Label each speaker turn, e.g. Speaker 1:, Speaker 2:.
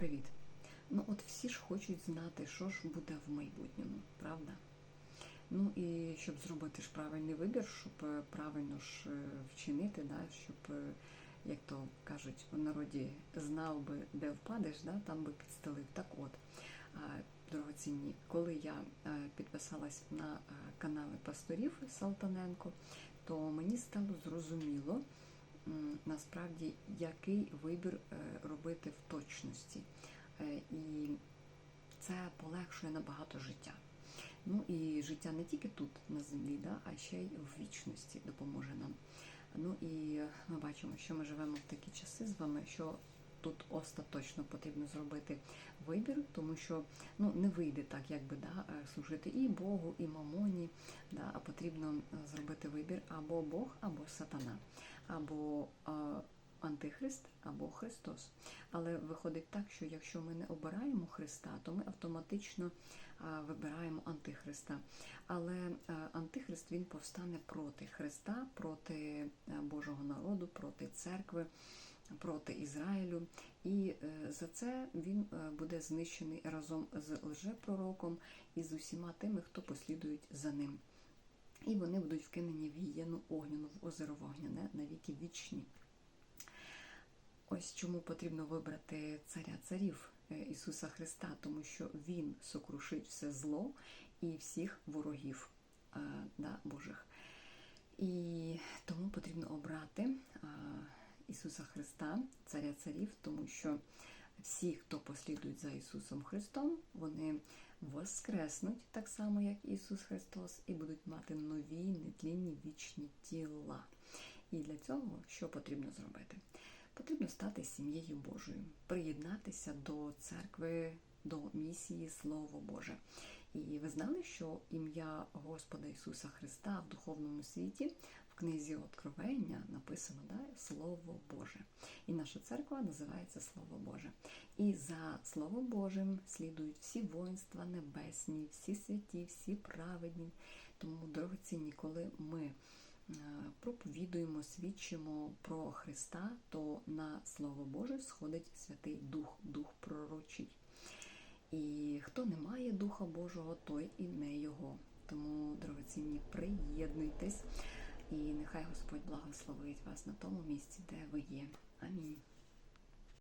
Speaker 1: Привіт! Ну от всі ж хочуть знати, що ж буде в майбутньому, правда? Ну і щоб зробити ж правильний вибір, щоб е, правильно ж е, вчинити, да, щоб, е, як то кажуть у народі, знав би, де впадеш, да, там би підстелив. Так от, дорогоцінні, коли я підписалась на канали пасторів Салтаненко, то мені стало зрозуміло, насправді, який вибір е, робити в точності. Е, І це полегшує набагато життя. Ну і життя не тільки тут на землі, да, а ще й в вічності допоможе нам. Ну і ми бачимо, що ми живемо в такі часи з вами, що тут остаточно потрібно зробити вибір, тому що ну не вийде так, якби да, е, служити і Богу, і мамоні, да, а потрібно е, зробити вибір або Бог, або сатана, або е, Антихрист або Христос. Але виходить так, що якщо ми не обираємо Христа, то ми автоматично а, вибираємо Антихриста. Але Антихрист він повстане проти Христа, проти е, Божого народу, проти церкви, проти Ізраїлю. І е, за це він е, буде знищений разом з лжепророком і з усіма тими, хто послідують за ним. І вони будуть вкинені в гієну огняну, в озеро вогняне на віки вічні. Ось чому потрібно вибрати царя царів е, Ісуса Христа, тому що Він сокрушить все зло і всіх ворогів да, Божих. І тому потрібно обрати е, Ісуса Христа, царя царів, тому що всі, хто послідують за Ісусом Христом, вони воскреснуть так само, як Ісус Христос, і будуть мати нові, нетлінні вічні тіла. І для цього що потрібно зробити? Потрібно стати сім'єю Божою, приєднатися до церкви, до місії Слово Боже. І ви знали, що ім'я Господа Ісуса Христа в духовному світі книзі Откровення написано да, Слово Боже. І наша церква називається Слово Боже. І за Словом Божим слідують всі воїнства небесні, всі святі, всі праведні. Тому, дорогоцінні, коли ми е, проповідуємо, свідчимо про Христа, то на Слово Боже сходить Святий Дух, Дух пророчий. І хто не має Духа Божого, той і не його. Тому, дорогоцінні, приєднуйтесь, і нехай Господь благословить вас на тому місці, де ви є. Амінь.